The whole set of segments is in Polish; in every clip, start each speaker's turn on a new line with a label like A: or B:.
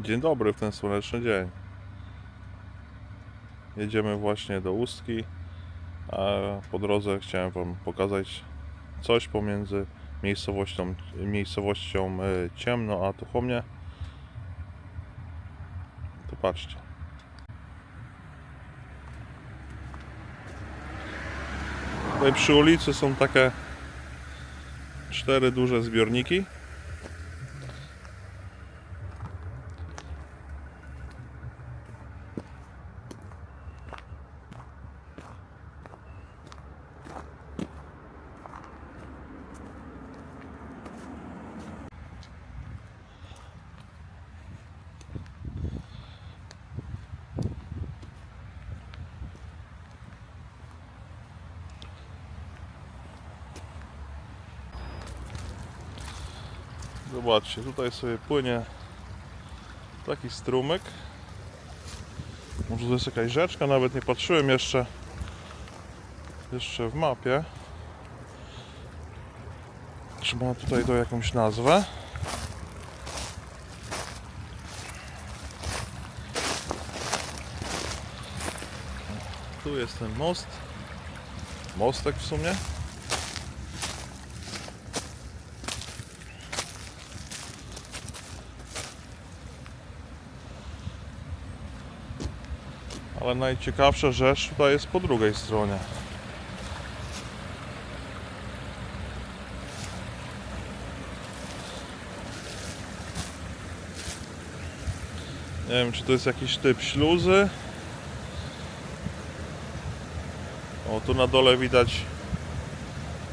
A: Dzień dobry w ten słoneczny dzień. Jedziemy właśnie do Ustki, a po drodze chciałem Wam pokazać coś pomiędzy miejscowością, miejscowością e, Ciemno a Tuchomnie. To patrzcie. Tutaj przy ulicy są takie cztery duże zbiorniki. Zobaczcie, tutaj sobie płynie taki strumyk. Może to jest jakaś rzeczka, nawet nie patrzyłem jeszcze jeszcze w mapie. Czy ma tutaj to jakąś nazwę? Tu jest ten most. Mostek w sumie. Ale najciekawsza rzecz tutaj jest po drugiej stronie. Nie wiem, czy to jest jakiś typ śluzy. O, tu na dole widać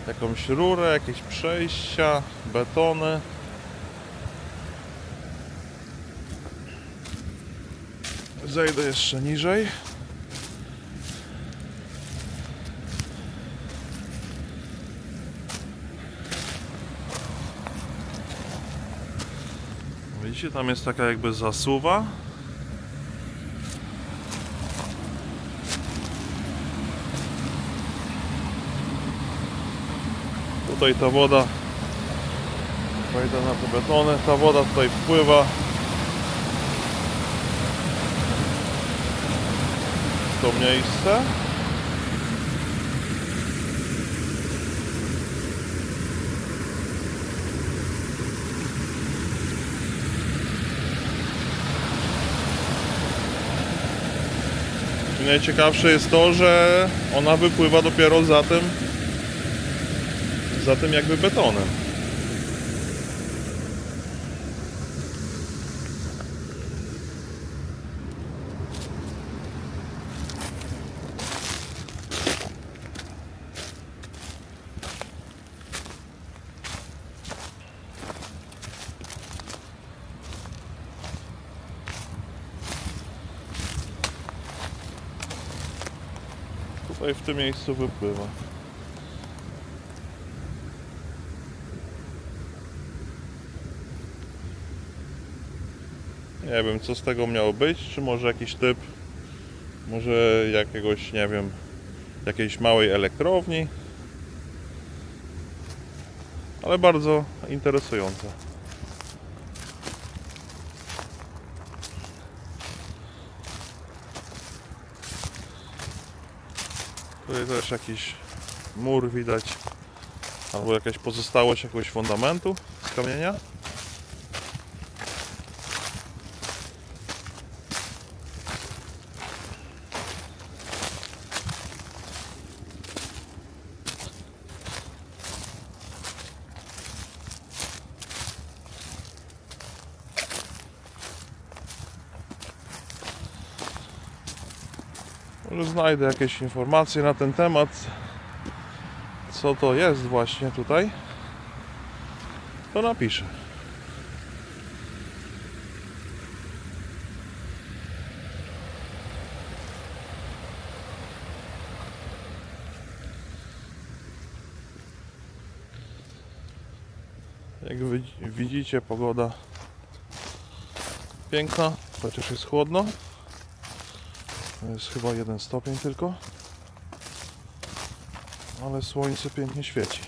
A: jakąś rurę, jakieś przejścia, betony. Zejdę jeszcze niżej. Widzicie, tam jest taka jakby zasuwa. Tutaj ta woda wejdę na te betony, ta woda tutaj wpływa to miejsce. Najciekawsze jest to, że ona wypływa dopiero za tym, za tym jakby betonem. Tutaj w tym miejscu wypływa. Nie wiem co z tego miało być, czy może jakiś typ, może jakiegoś, nie wiem, jakiejś małej elektrowni. Ale bardzo interesujące. Tutaj też jakiś mur widać, albo jakaś pozostałość jakiegoś fundamentu z kamienia. Może znajdę jakieś informacje na ten temat, co to jest właśnie tutaj, to napiszę. Jak widzicie, pogoda piękna, chociaż jest chłodno. Jest chyba jeden stopień tylko. Ale słońce pięknie świeci.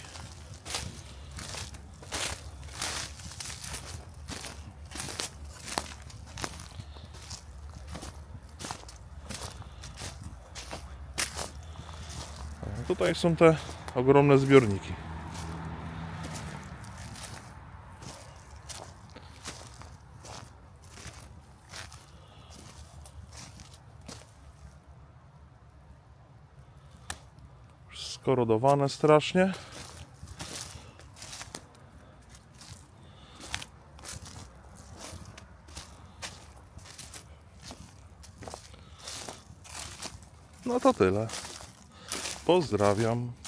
A: Tutaj są te ogromne zbiorniki. Skorodowane strasznie. No to tyle. Pozdrawiam.